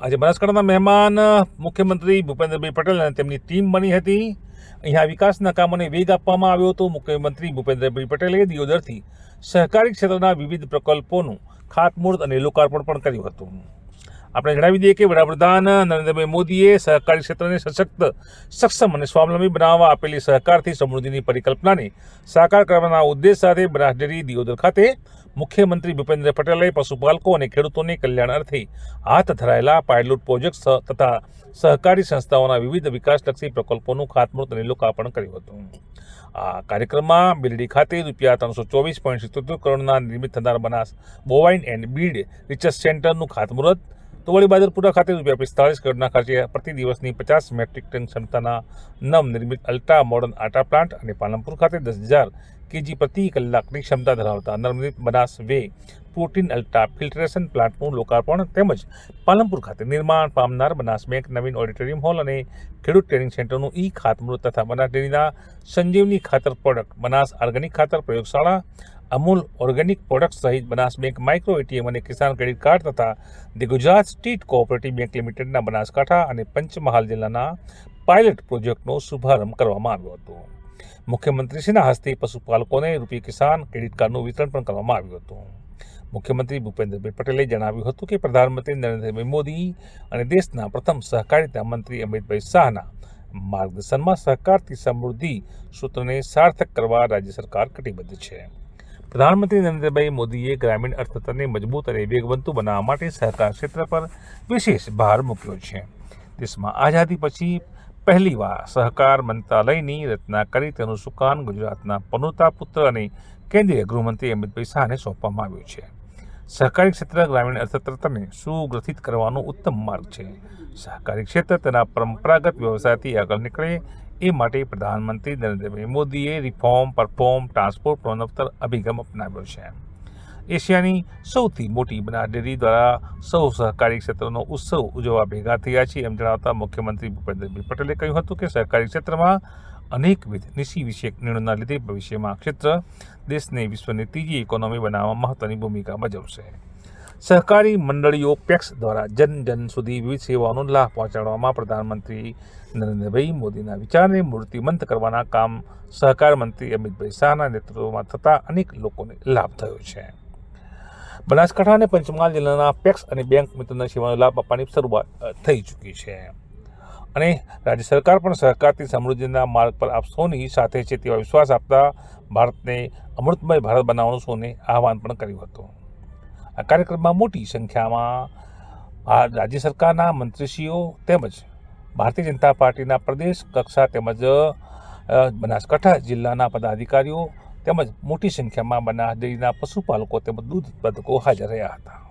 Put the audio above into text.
આજે બનાસકાંઠાના મહેમાન મુખ્યમંત્રી ભૂપેન્દ્રભાઈ પટેલ અને તેમની ટીમ બની હતી. અહીંયા વિકાસના કામોને વેગ આપવામાં આવ્યો હતો. મુખ્યમંત્રી ભૂપેન્દ્રભાઈ પટેલે દિયોદરથી સહકારી ક્ષેત્રના વિવિધ પ્રકલ્પોનું ખાતમુહૂર્ત અને લોકાર્પણ પણ કર્યું હતું. આપણે જણાવી દઈએ કે વડાપ્રધાન નરેન્દ્રભાઈ મોદીએ સહકારી ક્ષેત્રને સશક્ત, સક્ષમ અને સ્વાવલંબી બનાવવા આપેલી સહકારથી સમૃદ્ધિની પરિકલ્પનાને સાકાર કરવાના ઉદ્દેશ સાથે બનાસ દિયોદર ખાતે મુખ્યમંત્રી ભૂપેન્દ્ર પટેલે પશુપાલકો અને ખેડૂતોને કલ્યાણ અર્થે હાથ ધરાયેલા પાયલોટ પ્રોજેક્ટ તથા સહકારી સંસ્થાઓના વિવિધ વિકાસલક્ષી પ્રકલ્પોનું ખાતમુહૂર્ત અને લોકાર્પણ કર્યું હતું. આ કાર્યક્રમમાં બિલડી ખાતે રૂપિયા ત્રણસો ચોવીસ પોઈન્ટ સિત્તોતેર કરોડના નિર્મિત થનાર Banas bovine and breed research સેન્ટરનું ખાતમુહૂર્ત તો વળી બાદરપુરા ખાતે રૂપિયા પિસ્તાળીસ કરોડના ખર્ચે પ્રતિ દિવસની પચાસ મેટ્રિક ટન ક્ષમતાના નવનિર્મિત અલ્ટ્રા મોડર્ન આટા પ્લાન્ટ અને પાલનપુર ખાતે દસ હજાર કેજી પ્રતિ કલાકની ક્ષમતા ધરાવતા નવનિર્મિત Banas whey protein ultra filtration પ્લાન્ટનું લોકાર્પણ તેમજ પાલનપુર ખાતે નિર્માણ પામનાર બનાસ બેંક નવીન ઓડિટોરિયમ હોલ અને ખેડૂત ટ્રેનિંગ સેન્ટરનું ઈ ખાતમુહૂર્ત તથા બનાસ ડેરીના સંજીવની ખાતર પ્રોડક્ટ, બનાસ ઓર્ગેનિક ખાતર પ્રયોગશાળા, અમૂલ ઓર્ગેનિક પ્રોડક્ટ સહિત બનાસ બેંક માઇક્રો એટીએમ અને કિસાન ક્રેડિટ કાર્ડ તથા the Gujarat state cooperative bank લિમિટેડના બનાસકાંઠા અને પંચમહાલ જિલ્લાના પાયલટ પ્રોજેક્ટનો શુભારંભ કરવામાં આવ્યો હતો. મુખ્યમંત્રીશ્રીના હસ્તે પશુપાલકોને રૂપિયા કિસાન ક્રેડિટ કાર્ડનું વિતરણ પણ કરવામાં આવ્યું હતું. મુખ્યમંત્રી ભૂપેન્દ્રભાઈ પટેલે જણાવ્યું હતું કે પ્રધાનમંત્રી નરેન્દ્રભાઈ મોદી અને દેશના પ્રથમ સહકારિતા મંત્રી અમિતભાઈ શાહના માર્ગદર્શનમાં સહકારથી સમૃદ્ધિ સૂત્રને સાર્થક કરવા રાજ્ય સરકાર કટિબદ્ધ છે. પ્રધાનમંત્રી નરેન્દ્રભાઈ મોદીએ ગ્રામીણ અર્થતંત્રને મજબૂત અને વેગવંતુ બનાવવા માટે સહકાર ક્ષેત્ર પર વિશેષ ભાર મૂક્યો છે. દેશમાં આઝાદી પછી પહેલીવાર સહકાર મંત્રાલયની રચના કરી તેનું સુકાન ગુજરાતના પનોતા પુત્ર અને કેન્દ્રીય ગૃહમંત્રી અમિતભાઈ શાહને સોંપવામાં આવ્યું છે. સહકારી ક્ષેત્ર ગ્રામીણ અર્થતંત્રને સુગ્રથિત કરવાનો ઉત્તમ માર્ગ છે. સહકારી ક્ષેત્ર તેના પરંપરાગત વ્યવસાયથી આગળ નીકળે એ માટે પ્રધાનમંત્રી નરેન્દ્રભાઈ મોદીએ રિફોર્મ, પરફોર્મ, ટ્રાન્સપોર્ટ પ્રોનવતર અભિગમ અપનાવ્યો છે. એશિયાની સૌથી મોટી બનાડેરી દ્વારા સૌ સહકારી ક્ષેત્રનો ઉત્સવ ઉજવવા ભેગા થયા છે એમ જણાવતા મુખ્યમંત્રી ભૂપેન્દ્રભાઈ પટેલે કહ્યું હતું કે સહકારી ક્ષેત્રમાં અનેકવિધ નીતિ વિષયક નિર્ણયોના લીધે ભવિષ્યમાં આ ક્ષેત્ર દેશને વિશ્વની ત્રીજી ઇકોનોમી બનાવવામાં મહત્વની ભૂમિકા ભજવશે. સહકારી મંડળીઓ પેક્સ દ્વારા જન જન સુધી વિવિધ સેવાઓનો લાભ પહોંચાડવામાં પ્રધાનમંત્રી નરેન્દ્રભાઈ મોદીના વિચારને મૂર્તિમંત કરવાના કામ સહકાર મંત્રી અમિતભાઈ શાહના નેતૃત્વમાં થતા અનેક લોકોને લાભ થયો છે. બનાસકાંઠા અને પંચમહાલ જિલ્લાના પેક્સ અને બેંક મિત્રોના સેવાનો લાભ આપવાની શરૂઆત થઈ ચૂકી છે. અને રાજ્ય સરકાર પણ સહકારથી સમૃદ્ધિના માર્ગ પર આપ સૌની સાથે છે તેવા વિશ્વાસ આપતા ભારતને અમૃતમય ભારત બનાવવાનું સૌને આહવાન પણ કર્યું હતું. આ કાર્યક્રમમાં મોટી સંખ્યામાં રાજ્ય સરકારના મંત્રીશ્રીઓ તેમજ ભારતીય જનતા પાર્ટીના પ્રદેશ કક્ષા તેમજ બનાસકાંઠા જિલ્લાના પદાધિકારીઓ તેમજ મોટી સંખ્યામાં બનાસ ડેરીના પશુપાલકો તેમજ દૂધ ઉત્પાદકો હાજર રહ્યા હતા.